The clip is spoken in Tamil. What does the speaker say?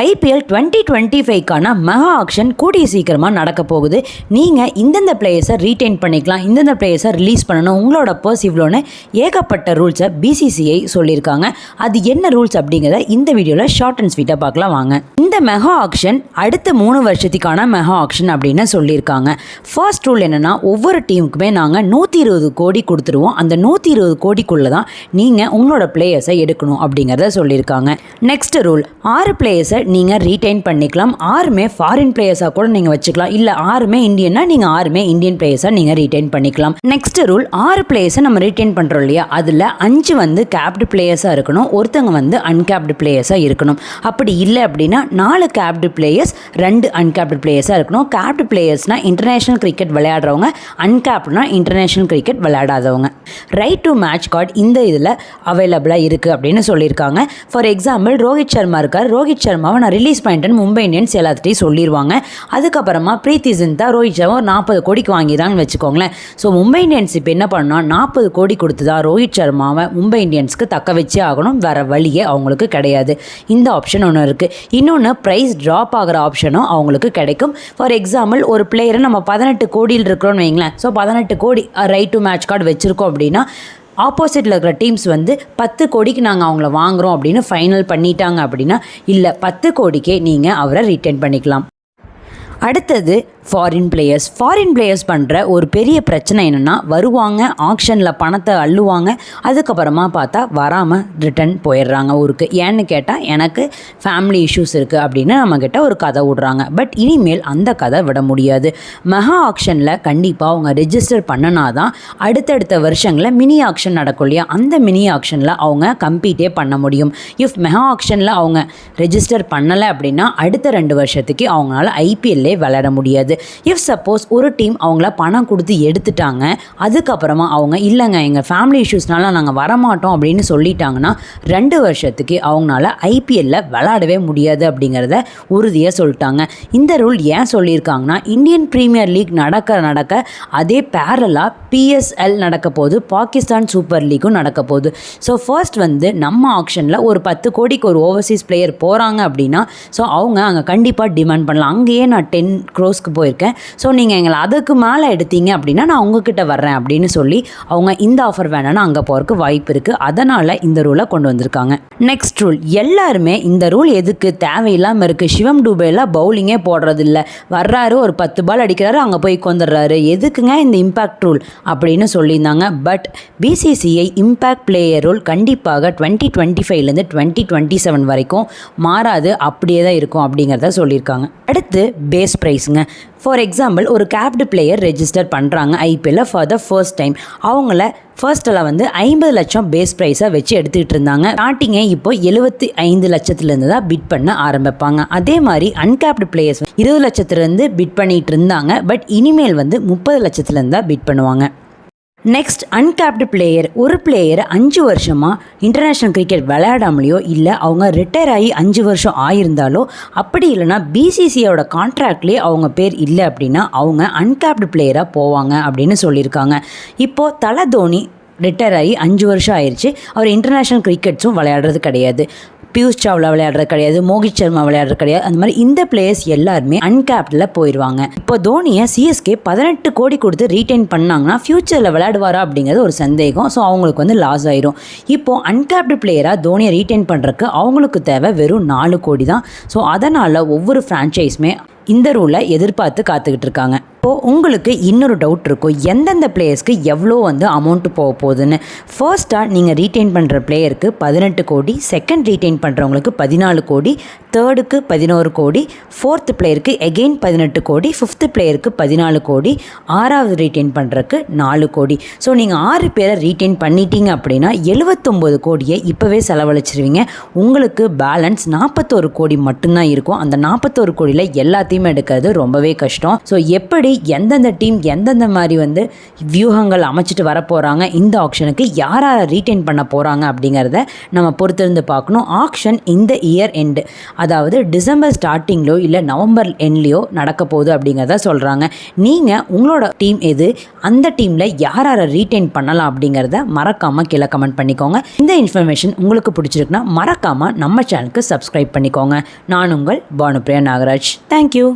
ஐபிஎல் டுவெண்ட்டி டுவெண்ட்டி ஃபைவ்க்கான மெகா ஆக்ஷன் கூடிய சீக்கிரமாக நடக்க போகுது. நீங்கள் இந்தந்த பிளேயர்ஸை ரீட்டைன் பண்ணிக்கலாம் இந்தந்த பிளேயர்ஸை ரிலீஸ் பண்ணணும். உங்களோட பர்ஸ் இவ்வளோன்னு ஏகப்பட்ட ரூல்ஸை பிசிசிஐ சொல்லியிருக்காங்க. அது என்ன ரூல்ஸ் அப்படிங்கிறத இந்த வீடியோவில் ஷார்ட் அண்ட் ஸ்வீட்டாக பார்க்கலாம் வாங்க. இந்த மெகா ஆக்ஷன் அடுத்த மூணு வருஷத்துக்கான மெகா ஆக்ஷன் அப்படின்னு சொல்லியிருக்காங்க. ஃபர்ஸ்ட் ரூல் என்னென்னா ஒவ்வொரு டீமுக்குமே நாங்கள் நூற்றி இருபது கோடி கொடுத்துருவோம். அந்த நூற்றி இருபது கோடிக்குள்ளே தான் நீங்கள் உங்களோட பிளேயர்ஸை எடுக்கணும் அப்படிங்கிறத சொல்லியிருக்காங்க. நெக்ஸ்ட் ரூல் ஆறு பிளேயர்ஸை நீங்கள் ரீட்டைன் பண்ணிக்கலாம். ஆறுமே ஃபாரின் பிளேயர்ஸாக கூட நீங்கள் வச்சுக்கலாம். இல்லை ஆறுமே இந்தியன்னா நீங்கள் ஆறுமே இந்தியன் பிளேயர்ஸாக நீங்கள் ரீட்டைன் பண்ணிக்கலாம். நெக்ஸ்ட் ரூல் ஆறு பிளேயர்ஸை நம்ம ரீட்டைன் பண்ணுறோம் இல்லையா? அதில் அஞ்சு வந்து கேப்டு பிளேயர்ஸாக இருக்கணும். ஒருத்தங்க வந்து அன்கேப்டு பிளேயர்ஸாக இருக்கணும். அப்படி இல்லை அப்படின்னா நாலு கேப்டு பிளேயர்ஸ் ரெண்டு அன்கேப்டு பிளேயர்ஸாக இருக்கணும். கேப்டு பிளேயர்ஸ்னால் இன்டர்நேஷனல் கிரிக்கெட் விளையாடுறவங்க அன்கேப்டுனா இன்டர்நேஷனல் கிரிக்கெட் விளையாடாதவங்க. ரைட் டு மேட்ச் கார்டு இந்த இதில் அவைலபிளாக இருக்குது அப்படின்னு சொல்லியிருக்காங்க. ஃபார் எக்ஸாம்பிள் ரோஹித் சர்மா இருக்கார். ரோஹித் சர்மா சர்மாவை நான் ரிலீஸ் பண்ணிட்டேன்னு மும்பை இந்தியன்ஸ் எல்லாத்தையும் சொல்லிடுவாங்க அதுக்கப்புறமா பிரீத்தி சிந்தா ரோஹித் சர்மா நாற்பது கோடிக்கு வாங்கிதான்னு வச்சுக்கோங்களேன். ஸோ மும்பை இந்தியன்ஸ் இப்போ என்ன பண்ணால் நாற்பது கோடி கொடுத்து தான் ரோஹித் சர்மாவை மும்பை இந்தியன்ஸ்க்கு தக்க வச்சே ஆகணும். வேறு வழியே அவங்களுக்கு கிடையாது. இந்த ஆப்ஷன் ஒன்று இருக்குது இன்னொன்று ப்ரைஸ் ட்ராப் ஆகிற ஆப்ஷனும் அவங்களுக்கு கிடைக்கும். ஃபார் எக்ஸாம்பிள் ஒரு பிளேயரை நம்ம பதினெட்டு கோடியில் இருக்கிறோன்னு வைங்களேன். ஸோ பதினெட்டு கோடி ரைட் டு மேட்ச் கார்டு வச்சுருக்கோம் அப்படின்னா ஆப்போசிட்டில் இருக்கிற டீம்ஸ் வந்து பத்து கோடிக்கு நாங்கள் அவங்கள வாங்குகிறோம் அப்படின்னு ஃபைனல் பண்ணிட்டாங்க அப்படின்னா இல்லை பத்து கோடிக்கே நீங்கள் அவரை ரிட்டர்ன் பண்ணிக்கலாம். அடுத்தது ஃபாரின் பிளேயர்ஸ் ஃபாரின் பிளேயர்ஸ் பண்ணுற ஒரு பெரிய பிரச்சனை என்னென்னா வருவாங்க ஆக்ஷனில் பணத்தை அள்ளுவாங்க அதுக்கப்புறமா பார்த்தா வராமல் ரிட்டர்ன் போயிடுறாங்க ஊருக்கு. ஏன்னு கேட்டால் எனக்கு ஃபேமிலி இஷ்யூஸ் இருக்குது அப்படின்னு நம்மக்கிட்ட ஒரு கதை விடுறாங்க. பட் இனிமேல் அந்த கதை விட முடியாது. மெகா ஆக்ஷனில் கண்டிப்பாக அவங்க ரெஜிஸ்டர் பண்ணனா தான் அடுத்தடுத்த வருஷங்களில் மினி ஆக்ஷன் நடக்கும் இல்லையா? அந்த மினி ஆக்ஷனில் அவங்க கம்பீட்டே பண்ண முடியும். இஃப் மெகா ஆக்ஷனில் அவங்க ரெஜிஸ்டர் பண்ணலை அப்படின்னா அடுத்த ரெண்டு வருஷத்துக்கு அவங்களால ஐபிஎல்லே விளையாட முடியாது. இஃப் சப்போஸ் ஒரு டீம் அவங்கள பணம் கொடுத்து எடுத்துட்டாங்க அதுக்கப்புறமா அவங்க இல்லைங்க எங்கள் ஃபேமிலி இஷ்யூஸ்னால நாங்கள் வரமாட்டோம் அப்படின்னு சொல்லிட்டாங்கன்னா ரெண்டு வருஷத்துக்கு அவங்களால ஐபிஎல்லில் விளாடவே முடியாது அப்படிங்கிறத உறுதியாக சொல்லிட்டாங்க. இந்த ரூல் ஏன் சொல்லியிருக்காங்கன்னா இந்தியன் ப்ரீமியர் லீக் நடக்க நடக்க அதே பேரலாக பிஎஸ்எல் நடக்க போகுது பாகிஸ்தான் சூப்பர் லீக்கும் நடக்க போகுது. ஸோ ஃபர்ஸ்ட் வந்து நம்ம ஆக்ஷனில் ஒரு பத்து கோடிக்கு ஒரு ஓவர்சீஸ் பிளேயர் போகிறாங்க அப்படின்னா ஸோ அவங்க அங்கே கண்டிப்பாக டிமாண்ட் பண்ணலாம். அங்கேயே நான் டென் க்ரோஸ்க்கு போய் போயிருக்கேன். ஸோ நீங்கள் எங்களை அதுக்கு மேலே எடுத்தீங்க அப்படின்னா நான் உங்ககிட்ட வர்றேன் அப்படின்னு சொல்லி அவங்க இந்த ஆஃபர் வேணும்னா அங்கே போகிறதுக்கு வாய்ப்பு இருக்குது அதனால் இந்த ரூலை கொண்டு வந்திருக்காங்க. நெக்ஸ்ட் ரூல் எல்லாருமே இந்த ரூல் எதுக்கு? தேவையில்லாமல் இருக்குது சிவம் டூபேலாம் பவுலிங்கே போடுறது இல்லை வர்றாரு ஒரு பத்து பால் அடிக்கிறாரு அங்கே போய் கொந்துடுறாரு எதுக்குங்க இந்த இம்பேக்ட் ரூல் அப்படின்னு சொல்லியிருந்தாங்க. But BCCI impact player rule கண்டிப்பாக டுவெண்ட்டி டுவெண்ட்டி ஃபைவ்லேருந்து டுவெண்ட்டி டுவெண்ட்டி செவன் வரைக்கும் மாறாது. அப்படியே தான் இருக்கும் அப்படிங்கிறத சொல்லியிருக்காங்க. அடுத்து பேஸ் ப்ரைஸுங்க ஃபார் எக்ஸாம்பிள் ஒரு கேப்டு பிளேயர் ரெஜிஸ்டர் பண்ணுறாங்க ஐபிஎல்ல ஃபார் த ஃபர்ஸ்ட் டைம் அவங்கள ஃபர்ஸ்ட்டில் வந்து ஐம்பது லட்சம் பேஸ் ப்ரைஸை வச்சு எடுத்துக்கிட்டு இருந்தாங்க. ஸ்டார்டிங்கை இப்போ எழுபத்தி ஐந்து லட்சத்துலேருந்து தான் பிட் பண்ண ஆரம்பிப்பாங்க. அதே மாதிரி அன்கேப்டு பிளேயர்ஸ் இருபது லட்சத்துலேருந்து பிட் பண்ணிகிட்டு இருந்தாங்க. பட் இனிமேல் வந்து முப்பது லட்சத்துலேருந்து தான் பிட் பண்ணுவாங்க. நெக்ஸ்ட் அன்கேப்டு பிளேயர் ஒரு பிளேயர் அஞ்சு வருஷமாக இன்டர்நேஷ்னல் கிரிக்கெட் விளையாடாமலையோ இல்லை அவங்க ரிட்டையர் ஆகி அஞ்சு வருஷம் ஆயிருந்தாலோ அப்படி இல்லைனா பிசிசியோட கான்ட்ராக்ட்லேயே அவங்க பேர் இல்லை அப்படின்னா அவங்க அன்கேப்டு பிளேயராக போவாங்க அப்படின்னு சொல்லியிருக்காங்க. இப்போது தலை தோனி ரிட்டையர் ஆகி அஞ்சு வருஷம் ஆயிடுச்சு அவர் இன்டர்நேஷ்னல் கிரிக்கெட்ஸும் விளையாடுறது கிடையாது. பியூஷ் சாவ்லா விளையாடுறது கிடையாது மோகித் சர்மா விளையாடுறது கிடையாது. அந்த மாதிரி இந்த பிளேயர்ஸ் எல்லாருமே அன்கேப்டில் போயிடுவாங்க இப்போ தோனியை சிஎஸ்கே பதினெட்டு கோடி கொடுத்து ரீட்டைன் பண்ணாங்கன்னா ஃப்யூச்சரில் விளையாடுவாரா அப்படிங்கிறது ஒரு சந்தேகம். ஸோ அவங்களுக்கு வந்து லாஸ் ஆயிரும். இப்போது அன்கேப்டு பிளேயராக தோனியை ரீட்டைன் பண்ணுறதுக்கு அவங்களுக்கு தேவை வெறும் நாலு கோடி தான். ஸோ அதனால் ஒவ்வொரு ஃப்ரான்ச்சைஸுமே இந்த ரூலை எதிர்பார்த்து காத்துக்கிட்டு இருக்காங்க. இப்போது உங்களுக்கு இன்னொரு டவுட் இருக்கும். எந்தெந்த பிளேயர்ஸ்க்கு எவ்வளோ வந்து அமௌண்ட்டு போக போகுதுன்னு? ஃபர்ஸ்ட்டாக நீங்கள் ரீட்டைன் பண்ணுற பிளேயருக்கு பதினெட்டு கோடி செகண்ட் ரீட்டைன் பண்ணுறவங்களுக்கு பதினாலு கோடி தேர்டுக்கு பதினோரு கோடி ஃபோர்த்து பிளேயருக்கு எகெயின் பதினெட்டு கோடி ஃபிஃப்த்து பிளேயருக்கு பதினாலு கோடி ஆறாவது ரீட்டைன் பண்ணுறக்கு நாலு கோடி. ஸோ நீங்கள் ஆறு பேரை ரீட்டைன் பண்ணிட்டீங்க அப்படின்னா எழுபத்தொம்போது கோடியை இப்போவே செலவழிச்சிருவீங்க. உங்களுக்கு பேலன்ஸ் நாற்பத்தோரு கோடி மட்டும்தான் இருக்கும். அந்த நாற்பத்தோரு கோடியில் எல்லாத்தையும் எடுக்கிறது ரொம்பவே கஷ்டம். ஸோ எப்படி எந்தெந்த டீம் எந்தெந்த மாதிரி வந்து வியூகங்கள் அமைச்சிட்டு வர போகிறாங்க இந்த ஆக்ஷனுக்கு யார் யாரை ரீட்டைன் பண்ண போகிறாங்க அப்படிங்கிறத நம்ம பொறுத்திருந்து பார்க்கணும். ஆக்ஷன் இந்த இயர் எண்டு அதாவது டிசம்பர் ஸ்டார்டிங்லோ இல்லை நவம்பர் எண்ட்லேயோ நடக்க போகுது அப்படிங்கிறத சொல்கிறாங்க நீங்கள் உங்களோட டீம் எது அந்த டீமில் யார் யாரை ரீட்டைன் பண்ணலாம் அப்படிங்கிறத மறக்காமல் கீழே கமெண்ட் பண்ணிக்கோங்க. இந்த இன்ஃபர்மேஷன் உங்களுக்கு பிடிச்சிருக்குன்னா மறக்காமல் நம்ம சேனலுக்கு சப்ஸ்கிரைப் பண்ணிக்கோங்க. நான் உங்கள் பானுப்ரியா நாகராஜ். தேங்க்யூ